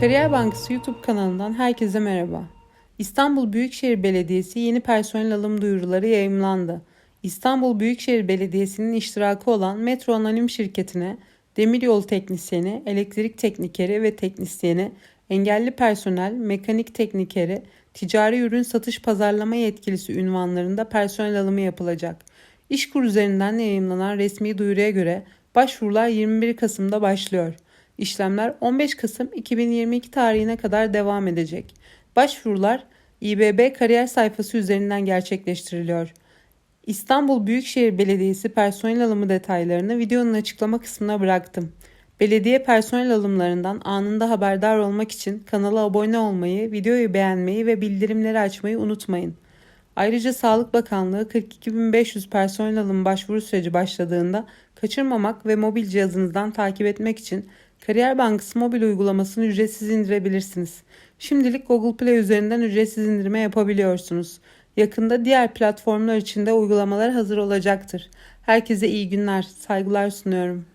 Kariyer Bankası YouTube kanalından herkese merhaba. İstanbul Büyükşehir Belediyesi yeni personel alım duyuruları yayımlandı. İstanbul Büyükşehir Belediyesi'nin iştirakı olan Metro Anonim Şirketi'ne demiryolu teknisyeni, elektrik teknikeri ve teknisyeni, engelli personel, mekanik teknikeri, ticari ürün satış pazarlama yetkilisi ünvanlarında personel alımı yapılacak. İşkur üzerinden yayımlanan resmi duyuruya göre başvurular 21 Kasım'da başlıyor. İşlemler 15 Kasım 2022 tarihine kadar devam edecek. Başvurular İBB kariyer sayfası üzerinden gerçekleştiriliyor. İstanbul Büyükşehir Belediyesi personel alımı detaylarını videonun açıklama kısmına bıraktım. Belediye personel alımlarından anında haberdar olmak için kanala abone olmayı, videoyu beğenmeyi ve bildirimleri açmayı unutmayın. Ayrıca Sağlık Bakanlığı 42.500 personel alım başvuru süreci başladığında kaçırmamak ve mobil cihazınızdan takip etmek için Kariyer Bankası mobil uygulamasını ücretsiz indirebilirsiniz. Şimdilik Google Play üzerinden ücretsiz indirme yapabiliyorsunuz. Yakında diğer platformlar için de uygulamalar hazır olacaktır. Herkese iyi günler, saygılar sunuyorum.